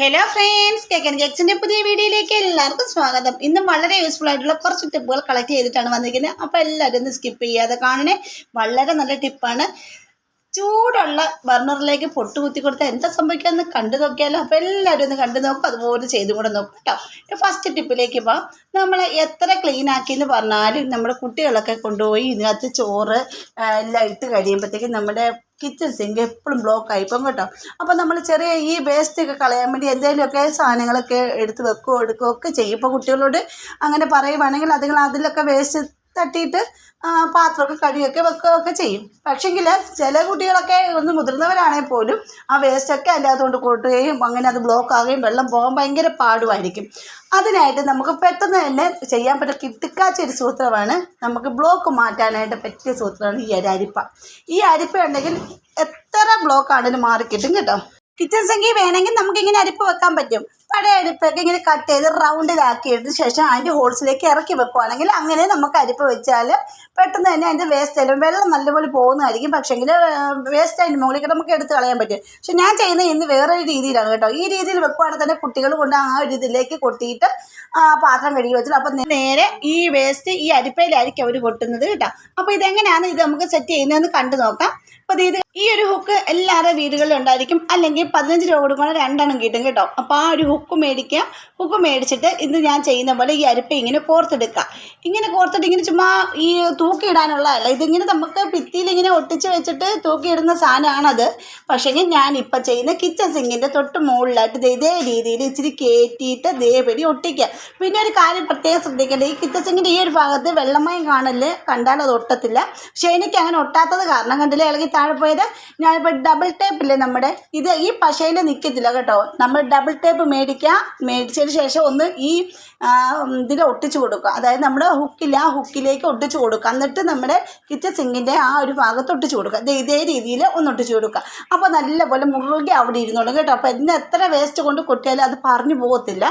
Hello friends കേക്കൻ ജെക്സിന്റെ പുതിയ വീഡിയോയിലേക്ക് എല്ലാവർക്കും സ്വാഗതം. ഇന്ന് വളരെ യൂസ്ഫുൾ ആയിട്ടുള്ള കുറച്ച് ടിപ്പുകൾ കളക്ട് ചെയ്തിട്ടാണ് വന്നിരിക്കുന്നത്. അപ്പോൾ എല്ലാവരും ഒന്ന് സ്കിപ്പ് ചെയ്യാതെ കാണണേ. വളരെ നല്ല ടിപ്പാണ് ചൂടുള്ള ബർണറിലേക്ക് പൊട്ട് കുത്തി കൊടുത്താൽ എന്താ സംഭവിക്കാമെന്ന് കണ്ടു നോക്കിയാലോ? അപ്പോൾ എല്ലാവരും ഒന്ന് കണ്ടു നോക്കും. അതുപോലെ ചെയ്തും കൂടെ നോക്കും കേട്ടോ. ഫസ്റ്റ് ടിപ്പിലേക്ക് പോകാം നമ്മൾ എത്ര ക്ലീൻ ആക്കി എന്ന് പറഞ്ഞാലും നമ്മുടെ കുട്ടികളൊക്കെ കൊണ്ടുപോയി ഇതിനകത്ത് ചോറ് എല്ലാം ഇട്ട് കഴിയുമ്പോഴത്തേക്കും നമ്മുടെ കിച്ചൺ സിങ്ക് എപ്പോഴും ബ്ലോക്ക് ആയിപ്പം കേട്ടോ. അപ്പോൾ നമ്മൾ ചെറിയ ഈ വേസ്റ്റ് ഒക്കെ കളയാൻ വേണ്ടി എന്തെങ്കിലുമൊക്കെ സാധനങ്ങളൊക്കെ എടുത്ത് വെക്കുകയോ എടുക്കുകയോ ഒക്കെ ചെയ്യും. ഇപ്പോൾ കുട്ടികളോട് അങ്ങനെ പറയുവാണെങ്കിൽ അതുങ്ങൾ അതിലൊക്കെ വേസ്റ്റ് തട്ടിയിട്ട് പാത്രമൊക്കെ കഴുകിയൊക്കെ വെക്കുകയൊക്കെ ചെയ്യും. പക്ഷെങ്കിൽ ചില കുട്ടികളൊക്കെ ഒന്ന് മുതിർന്നവരാണെങ്കിൽ പോലും ആ വേസ്റ്റൊക്കെ അല്ലാതെ കൊണ്ട് കൂട്ടുകയും അങ്ങനെ അത് ബ്ലോക്ക് ആകുകയും വെള്ളം പോകാൻ ഭയങ്കര പാടുമായിരിക്കും. അതിനായിട്ട് നമുക്ക് പെട്ടെന്ന് തന്നെ ചെയ്യാൻ പറ്റുന്ന കിട്ടിക്കാച്ച ഒരു സൂത്രമാണ്. നമുക്ക് ബ്ലോക്ക് മാറ്റാനായിട്ട് പറ്റിയ സൂത്രമാണ് ഈ അരിപ്പ ഈ അരിപ്പ ഉണ്ടെങ്കിൽ എത്ര ബ്ലോക്ക് ആണെങ്കിലും മാറി കിട്ടും. കേട്ടോ കിച്ചൺ സംഖ്യ വേണമെങ്കിൽ നമുക്കിങ്ങനെ അരിപ്പ് വെക്കാൻ പറ്റും. പഴയ അരിപ്പൊക്കെ ഇങ്ങനെ കട്ട് ചെയ്ത് റൗണ്ടിലാക്കിയതിന് ശേഷം അതിന്റെ ഹോൾസിലേക്ക് ഇറക്കി വെക്കുവാണെങ്കിൽ അങ്ങനെ നമുക്ക് അരിപ്പ് വെച്ചാൽ പെട്ടെന്ന് തന്നെ അതിന്റെ വേസ്റ്റ് എല്ലാം വെള്ളം നല്ലപോലെ പോകുന്നതായിരിക്കും. പക്ഷേങ്കിൽ വേസ്റ്റ് അതിന്റെ മുകളിലേക്ക് നമുക്ക് എടുത്ത് കളയാൻ പറ്റും. പക്ഷെ ഞാൻ ചെയ്യുന്നത് ഇന്ന് വേറൊരു രീതിയിലാണ് കേട്ടോ. ഈ രീതിയിൽ വെക്കുവാണെങ്കിൽ തന്നെ കുട്ടികൾ കൊണ്ട് ആ ഒരു ഇതിലേക്ക് കൊട്ടിയിട്ട് ആ പാത്രം കഴുകി വെച്ചിട്ട് അപ്പം നേരെ ഈ വേസ്റ്റ് ഈ അരിപ്പയിലായിരിക്കും അവർ കൊട്ടുന്നത് കേട്ടോ. അപ്പോൾ ഇതെങ്ങനെയാണ് ഇത് നമുക്ക് സെറ്റ് ചെയ്യുന്നതെന്ന് കണ്ടു നോക്കാം. അപ്പോൾ ഇത് ഈ ഒരു ഹുക്ക് എല്ലാവരുടെ വീടുകളിലും ഉണ്ടായിരിക്കും. അല്ലെങ്കിൽ പതിനഞ്ച് രൂപ കൊടുക്കുമ്പോൾ രണ്ടെണ്ണം കിട്ടും കേട്ടോ. അപ്പോൾ ആ ഒരു മേടിക്കുക ഹുക്ക് മേടിച്ചിട്ട് ഇത് ഞാൻ ചെയ്യുന്ന പോലെ ഈ അരിപ്പ ഇങ്ങനെ കോർത്തെടുക്കുക ഇങ്ങനെ കോർത്തിട്ട് ഇങ്ങനെ ചുമ്മാ ഈ തൂക്കിയിടാനുള്ളതല്ല. ഇതിങ്ങനെ നമുക്ക് ഭിത്തിയിൽ ഇങ്ങനെ ഒട്ടിച്ച് വെച്ചിട്ട് തൂക്കിയിടുന്ന സാധനമാണത്. പക്ഷേ ഞാൻ ഇപ്പം ചെയ്യുന്ന കിച്ചൺ സിങ്ങിന്റെ തൊട്ട് മുകളിലായിട്ട് ഇതേ രീതിയിൽ ഇച്ചിരി കയറ്റിയിട്ട് ദേപടി ഒട്ടിക്കുക പിന്നെ ഒരു കാര്യം പ്രത്യേകം ശ്രദ്ധിക്കേണ്ടത് ഈ കിച്ചൺ സിങ്ങിന്റെ ഈ ഒരു ഭാഗത്ത് വെള്ളമയം കാണൽ കണ്ടാൽ അത് ഒട്ടത്തില്ല. പക്ഷേ എനിക്ക് അങ്ങനെ ഒട്ടാത്തത് കാരണം കണ്ടില്ല ഇളകി താഴെ പോയത്? ഞാനിപ്പോൾ ഡബിൾ ടേപ്പില്ലേ നമ്മുടെ? ഇത് ഈ പശയിൽ നിൽക്കത്തില്ല കേട്ടോ. നമ്മൾ ഡബിൾ ടേപ്പ് മേടിക്കുക മേടിച്ചതിന് ശേഷം ഒന്ന് ഈ ഇതിൽ ഒട്ടിച്ചു കൊടുക്കുക. അതായത് നമ്മുടെ ഹുക്കിൽ ആ ഹുക്കിലേക്ക് ഒട്ടിച്ചു കൊടുക്കുക. എന്നിട്ട് നമ്മുടെ കിച്ചൺ സിങ്കിന്റെ ആ ഒരു ഭാഗത്ത് ഒട്ടിച്ചു കൊടുക്കുക. ദേ ഇതേ രീതിയിൽ ഒന്ന് ഒട്ടിച്ചു കൊടുക്കുക. അപ്പോൾ നല്ലപോലെ മുറുകെ അവിടെ ഇരുന്നോളും കേട്ടോ. അപ്പോൾ എന്നെ എത്ര വേസ്റ്റ് കൊണ്ട് കൊട്ടിയാലും അത് പറഞ്ഞു പോകത്തില്ല.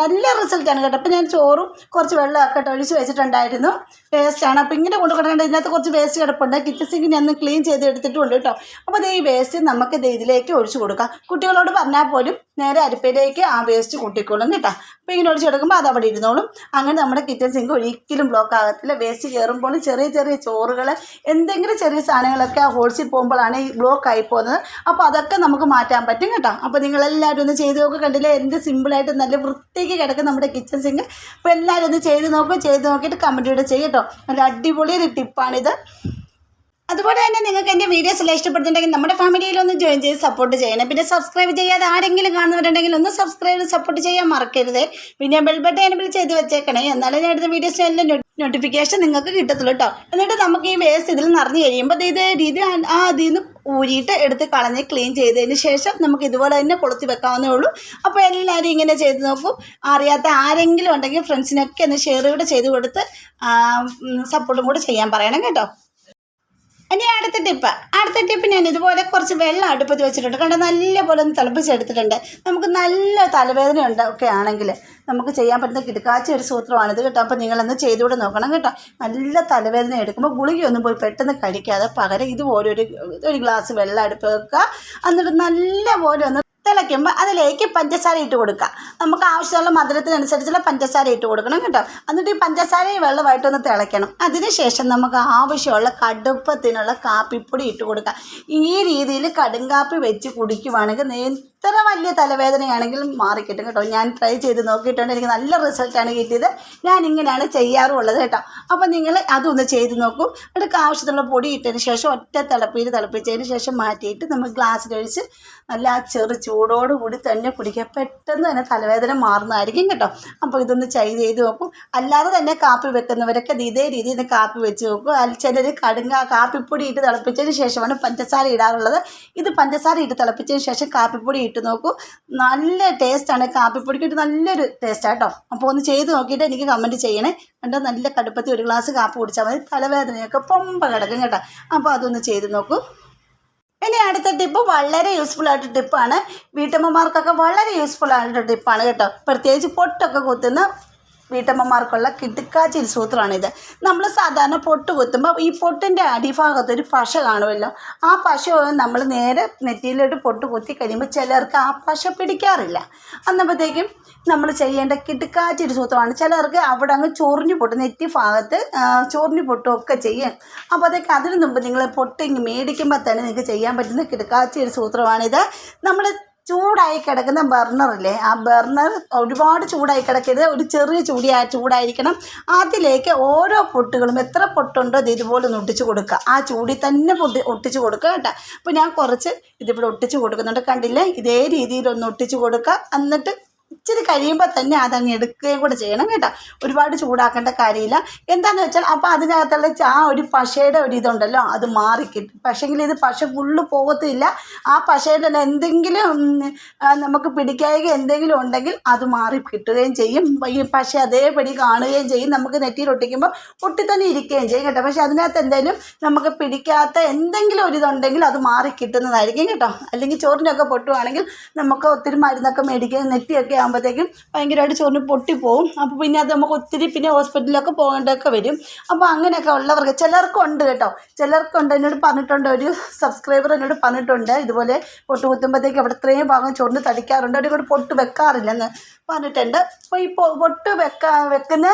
നല്ല റിസൾട്ടാണ് കേട്ടോ. അപ്പോൾ ഞാൻ ചോറും കുറച്ച് വെള്ളമൊക്കെ ഒഴിച്ച് വെച്ചിട്ടുണ്ടായിരുന്നു. വേസ്റ്റാണ് അപ്പോൾ ഇങ്ങനെ കൊണ്ട് കൊടുക്കേണ്ട. ഇതിനകത്ത് കുറച്ച് വേസ്റ്റ് കിടപ്പുണ്ട്. കിച്ചൺ സിങ്ക് ഞാൻ ക്ലീൻ ചെയ്ത് എടുത്തിട്ടുണ്ട് കേട്ടോ. അപ്പോൾ ഈ വേസ്റ്റ് നമുക്ക് ഇതിലേക്ക് ഒഴിച്ചു കൊടുക്കാം. കുട്ടികളോട് പറഞ്ഞാൽ പോലും നേരെ അരിപ്പയിലേക്ക് ആ വേസ്റ്റ് കൂട്ടിക്കോളും കേട്ടോ. അപ്പോൾ ഇങ്ങനെ ഒഴിച്ചെടുക്കുമ്പോൾ അത് അവിടെ ഇരുന്നോളും. അങ്ങനെ നമ്മുടെ കിച്ചൺ സിങ്ക് ഒരിക്കലും ബ്ലോക്ക് ആകത്തില്ല. വേസ്റ്റ് കയറുമ്പോൾ ചെറിയ ചെറിയ ചോറുകൾ എന്തെങ്കിലും ചെറിയ സാധനങ്ങളൊക്കെ ആ ഹോൾസിൽ പോകുമ്പോഴാണ് ഈ ബ്ലോക്ക് ആയി പോകുന്നത്. അപ്പോൾ അതൊക്കെ നമുക്ക് മാറ്റാൻ പറ്റും കേട്ടോ. അപ്പോൾ നിങ്ങളെല്ലാവരും ഒന്ന് ചെയ്ത് നോക്കുക കണ്ടില്ലേ? എന്ത് സിമ്പിളായിട്ട് നല്ല വൃത്തിക്ക് കിടക്കും നമ്മുടെ കിച്ചൺ സിങ്ക് അപ്പോൾ എല്ലാവരും ഒന്ന് ചെയ്ത് നോക്കുക ചെയ്ത് നോക്കിയിട്ട് കമന്റ് ഇവിടെ ചെയ്യട്ടോ. നല്ല അടിപൊളി ഒരു ടിപ്പാണിത് അതുപോലെ തന്നെ നിങ്ങൾക്ക് എന്റെ വീഡിയോസ് എല്ലാം ഇഷ്ടപ്പെടുന്നുണ്ടെങ്കിൽ നമ്മുടെ ഫാമിലിയിൽ ഒന്ന് ജോയിൻ ചെയ്ത് സപ്പോർട്ട് ചെയ്യണം. പിന്നെ സബ്സ്ക്രൈബ് ചെയ്യാതെ ആരെങ്കിലും കാണുന്നവരുണ്ടെങ്കിൽ ഒന്ന് സബ്സ്ക്രൈബ് സപ്പോർട്ട് ചെയ്യാൻ മറക്കരുത്. പിന്നെ ബെൽ ബട്ടൺ എനബിൾ ചെയ്ത് വെച്ചേക്കണേ. എന്നാലേ ഞാൻ എടുത്ത വീഡിയോസ് എല്ലാം നോട്ടിഫിക്കേഷൻ നിങ്ങൾക്ക് കിട്ടത്തുള്ളൂ കേട്ടോ എന്നിട്ട് നമുക്ക് ഈ വേസ്റ്റ് ഇതിൽ നിറഞ്ഞു കഴിയുമ്പോൾ ഇത് രീതി ആ അതിൽ നിന്ന് ഊരിയിട്ട് എടുത്ത് കളഞ്ഞ് ക്ലീൻ ചെയ്തതിന് ശേഷം നമുക്ക് ഇതുപോലെ തന്നെ കൊളുത്തി വെക്കാവുന്നേ ഉള്ളൂ. അപ്പോൾ എല്ലാവരും ഇങ്ങനെ ചെയ്ത് നോക്കും. അറിയാത്ത ആരെങ്കിലും ഉണ്ടെങ്കിൽ ഫ്രണ്ട്സിനൊക്കെ ഒന്ന് ഷെയർ കൂടെ ചെയ്ത് കൊടുത്ത് സപ്പോർട്ടും കൂടെ ചെയ്യാൻ പറയണം കേട്ടോ. ഇനി അടുത്ത ടിപ്പ് അടുത്ത ടിപ്പ് ഞാൻ ഇതുപോലെ കുറച്ച് വെള്ളം അടുപ്പത്ത് വെച്ചിട്ടുണ്ട്. കണ്ടോ? നല്ലപോലെ ഒന്ന് തിളപ്പിച്ചെടുത്തിട്ടുണ്ട്. നമുക്ക് നല്ല തലവേദന ഉണ്ട് ഒക്കെ ആണെങ്കിൽ നമുക്ക് ചെയ്യാൻ പറ്റുന്ന കിടക്കാച്ച ഒരു സൂത്രമാണിത് കേട്ടോ. അപ്പോൾ നിങ്ങളൊന്ന് ചെയ്തുകൂടെ നോക്കണം കേട്ടോ. നല്ല തലവേദന എടുക്കുമ്പോൾ ഗുളികയൊന്നും പോയി പെട്ടെന്ന് കഴിക്കാതെ പകരം ഇതുപോലെ ഒരു ഒരു ഗ്ലാസ് വെള്ളം അടുപ്പ് വെക്കുക. എന്നിട്ട് നല്ലപോലെ ഒന്ന് തിളയ്ക്കുമ്പോൾ അതിലേക്ക് പഞ്ചസാര ഇട്ട് കൊടുക്കുക. നമുക്ക് ആവശ്യമുള്ള മധുരത്തിനനുസരിച്ചുള്ള പഞ്ചസാര ഇട്ട് കൊടുക്കണം കേട്ടോ. എന്നിട്ട് ഈ പഞ്ചസാര വെള്ളമായിട്ട് വെള്ളമായിട്ടൊന്ന് തിളയ്ക്കണം. അതിനുശേഷം നമുക്ക് ആവശ്യമുള്ള കടുപ്പത്തിനുള്ള കാപ്പിപ്പൊടി ഇട്ട് കൊടുക്കുക. ഈ രീതിയിൽ കടുങ്കാപ്പി വെച്ച് കുടിക്കുവാണെങ്കിൽ എത്ര വലിയ തലവേദനയാണെങ്കിലും മാറിക്കിട്ടും കേട്ടോ. ഞാൻ ട്രൈ ചെയ്ത് നോക്കിയിട്ടുണ്ട്. എനിക്ക് നല്ല റിസൾട്ടാണ് കിട്ടിയത്. ഞാൻ ഇങ്ങനെയാണ് ചെയ്യാറുള്ളത് കേട്ടോ. അപ്പോൾ നിങ്ങൾ അതൊന്ന് ചെയ്ത് നോക്കും. എന്നിട്ട് ആവശ്യത്തിനുള്ള പൊടി ഇട്ടതിന് ശേഷം ഒറ്റ തിളപ്പിയിൽ തിളപ്പിച്ചതിന് ശേഷം മാറ്റിയിട്ട് നമ്മൾ ഗ്ലാസ്സിലൊഴിച്ച് നല്ല ചെറു ചൂടോടുകൂടി തന്നെ കുടിക്കുക. പെട്ടെന്ന് തന്നെ തലവേദന മാറുന്നതായിരിക്കും കേട്ടോ. അപ്പോൾ ഇതൊന്ന് ചെയ്ത് ചെയ്ത് നോക്കും. അല്ലാതെ തന്നെ കാപ്പി വെക്കുന്നവരൊക്കെ ഇതേ രീതിയിൽ കാപ്പി വെച്ച് നോക്കും. ചിലർ കടുങ്ങ കാപ്പിപ്പൊടി ഇട്ട് തിളപ്പിച്ചതിന് ശേഷമാണ് പഞ്ചസാര ഇടാറുള്ളത്. ഇത് പഞ്ചസാര ഇട്ട് തിളപ്പിച്ചതിന് ശേഷം കാപ്പിപ്പൊടി ഇട്ട് നോക്കൂ. നല്ല ടേസ്റ്റാണ് കാപ്പിപ്പൊടിക്ക് ഇട്ട് നല്ലൊരു ടേസ്റ്റാണ് കേട്ടോ അപ്പോൾ ഒന്ന് ചെയ്ത് നോക്കിയിട്ട് എനിക്ക് കമന്റ് ചെയ്യണേ. കണ്ടോ? നല്ല കടുപ്പത്തിൽ ഒരു ഗ്ലാസ് കാപ്പ് കുടിച്ചാൽ മതി. തലവേദനയൊക്കെ പൊമ്പ കിടക്കും കേട്ടോ. അപ്പോൾ അതൊന്ന് ചെയ്ത് നോക്കൂ. ഇനി അടുത്ത ടിപ്പ് വളരെ യൂസ്ഫുൾ ആയിട്ട് ടിപ്പാണ് വീട്ടമ്മമാർക്കൊക്കെ വളരെ യൂസ്ഫുൾ ആയിട്ട് ടിപ്പാണ് കേട്ടോ. പ്രത്യേകിച്ച് പൊട്ടൊക്കെ കുത്തുന്ന വീട്ടമ്മമാർക്കുള്ള കിടുക്കാച്ചി സൂത്രമാണിത് നമ്മൾ സാധാരണ പൊട്ട് കുത്തുമ്പോൾ ഈ പൊട്ടിന്റെ അടിഭാഗത്ത് ഒരു പശ കാണുമല്ലോ. ആ പശ നമ്മൾ നേരെ നെറ്റിയിലോട്ട് പൊട്ട് കുത്തി കഴിയുമ്പോൾ ചിലർക്ക് ആ പശ പിടിക്കാറില്ല. അന്നപ്പോഴത്തേക്കും നമ്മൾ ചെയ്യേണ്ട കിടുക്കാച്ചി സൂത്രമാണ്. ചിലർക്ക് അവിടെ അങ്ങ് ചൊറിഞ്ഞു പൊട്ടും നെറ്റി ഭാഗത്ത് ചോറിഞ്ഞു പൊട്ടും ഒക്കെ ചെയ്യും. അപ്പോൾ അതൊക്കെ അതിന് മുമ്പ് നിങ്ങൾ പൊട്ടിങ് മേടിക്കുമ്പോൾ തന്നെ നിങ്ങൾക്ക് ചെയ്യാൻ പറ്റുന്ന കിടുക്കാച്ചി സൂത്രമാണിത്. നമ്മൾ ചൂടായി കിടക്കുന്ന ബർണറില്ലേ ആ ബർണർ ഒരുപാട് ചൂടായി കിടക്കരുത്. ഒരു ചെറിയ ചൂടി ചൂടായിരിക്കണം. അതിലേക്ക് ഓരോ പൊട്ടുകളും എത്ര പൊട്ടുണ്ടോ അത് ഇതുപോലെ ഒന്ന് കൊടുക്കുക. ആ ചൂടി തന്നെ പൊട്ടി ഒട്ടിച്ച് കൊടുക്കുക കേട്ടോ. അപ്പോൾ ഞാൻ കുറച്ച് ഇതിവിടെ ഒട്ടിച്ച് കൊടുക്കുന്നുണ്ട്. കണ്ടില്ലേ? ഇതേ രീതിയിൽ ഒന്ന് ഒട്ടിച്ച് കൊടുക്കുക. എന്നിട്ട് ഇച്ചിരി കഴിയുമ്പോൾ തന്നെ അതങ്ങ് എടുക്കുകയും കൂടെ ചെയ്യണം കേട്ടോ. ഒരുപാട് ചൂടാക്കേണ്ട കാര്യമില്ല. എന്താണെന്ന് വെച്ചാൽ അപ്പോൾ അതിനകത്തുള്ള ആ ഒരു പശയുടെ ഒരു ഇതുണ്ടല്ലോ അത് മാറിക്കിട്ടും. പക്ഷേങ്കിൽ ഇത് പശ ഫുള്ള് പോകത്തില്ല. ആ പശയുടെ തന്നെ എന്തെങ്കിലും നമുക്ക് പിടിക്കായക എന്തെങ്കിലും ഉണ്ടെങ്കിൽ അത് മാറി കിട്ടുകയും ചെയ്യും. ഈ പശ അതേപടി കാണുകയും ചെയ്യും. നമുക്ക് നെറ്റിയിൽ ഒട്ടിക്കുമ്പോൾ ഒട്ടി തന്നെ ഇരിക്കുകയും ചെയ്യും കേട്ടോ. പക്ഷെ അതിനകത്ത് എന്തെങ്കിലും നമുക്ക് പിടിക്കാത്ത എന്തെങ്കിലും ഒരു ഇതുണ്ടെങ്കിൽ അത് മാറി കിട്ടുന്നതായിരിക്കും കേട്ടോ. അല്ലെങ്കിൽ ചോറിനൊക്കെ പൊട്ടുവാണെങ്കിൽ നമുക്ക് ഒത്തിരി മരുന്നൊക്കെ മേടിക്കുക നെറ്റിയൊക്കെ ആകുമ്പോഴത്തേക്കും ഭയങ്കരമായിട്ട് ചോറിന് പൊട്ടിപ്പോവും. അപ്പോൾ പിന്നെ അത് നമുക്ക് ഒത്തിരി പിന്നെ ഹോസ്പിറ്റലിലൊക്കെ പോകേണ്ടതൊക്കെ വരും. അപ്പോൾ അങ്ങനെയൊക്കെ ഉള്ളവർക്ക് ചിലർക്കുണ്ട് കേട്ടോ. ചിലർക്കുണ്ട്. എന്നോട് പറഞ്ഞിട്ടുണ്ട്. ഒരു സബ്സ്ക്രൈബർ എന്നോട് പറഞ്ഞിട്ടുണ്ട്. ഇതുപോലെ പൊട്ട് കുത്തുമ്പോഴത്തേക്ക് അവിടെ ഇത്രയും ഭാഗം ചോറിന് തടിക്കാറുണ്ട്. അവിടെ പൊട്ട് വെക്കാറില്ലെന്ന് പറഞ്ഞിട്ടുണ്ട്. അപ്പോൾ ഈ പൊട്ട് വെക്കാ വെക്കുന്ന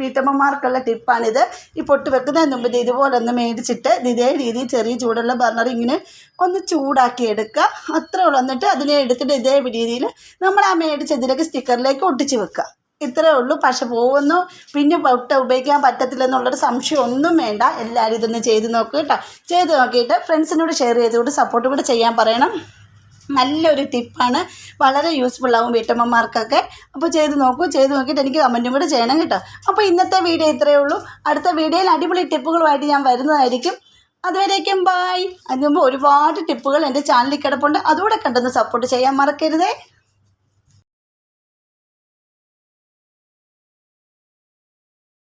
വീട്ടമ്മമാർക്കുള്ള ടിപ്പാണിത്. ഈ പൊട്ട് വെക്കുന്നതിന് മുമ്പ് ഇത് ഇതുപോലെ ഒന്ന് മേടിച്ചിട്ട് ഇത് രീതിയിൽ ചെറിയ ചൂടുള്ള ബർണർ ഇങ്ങനെ ഒന്ന് ചൂടാക്കി എടുക്കുക. അത്രേ എന്നിട്ട് അതിനെ എടുത്തിട്ട് ഇതേ രീതിയിൽ നമ്മൾ ആ മേടിച്ച ഇതിലേക്ക് സ്റ്റിക്കറിലേക്ക് ഒട്ടിച്ച് വെക്കുക. ഇത്രേ ഉള്ളൂ. പക്ഷെ പോകുന്നു. പിന്നെ പൊട്ട് ഉപയോഗിക്കാൻ പറ്റത്തില്ലെന്നുള്ളൊരു സംശയം ഒന്നും വേണ്ട. എല്ലാവരും ഇതൊന്ന് ചെയ്ത് നോക്കുക കേട്ടോ. ചെയ്ത് നോക്കിയിട്ട് ഫ്രണ്ട്സിനോട് ഷെയർ ചെയ്തുകൊണ്ട് സപ്പോർട്ട് കൂടെ ചെയ്യാൻ പറയണം. നല്ലൊരു ടിപ്പാണ് വളരെ യൂസ്ഫുൾ ആവും വീട്ടമ്മമാർക്കൊക്കെ. അപ്പോൾ ചെയ്ത് നോക്കൂ. ചെയ്ത് നോക്കിയിട്ട് എനിക്ക് കമന്റും കൂടെ ചെയ്യണം കേട്ടോ. അപ്പോൾ ഇന്നത്തെ വീഡിയോ ഇത്രയേ ഉള്ളൂ. അടുത്ത വീഡിയോയിൽ അടിപൊളി ടിപ്പുകളുമായിട്ട് ഞാൻ വരുന്നതായിരിക്കും. അതുവരേക്കും ബായ് അതിന് മുമ്പ് ഒരുപാട് ടിപ്പുകൾ എന്റെ ചാനലിൽ കിടപ്പുണ്ട്. അതുകൂടെ കണ്ടെന്ന് സപ്പോർട്ട് ചെയ്യാൻ മറക്കരുതേ.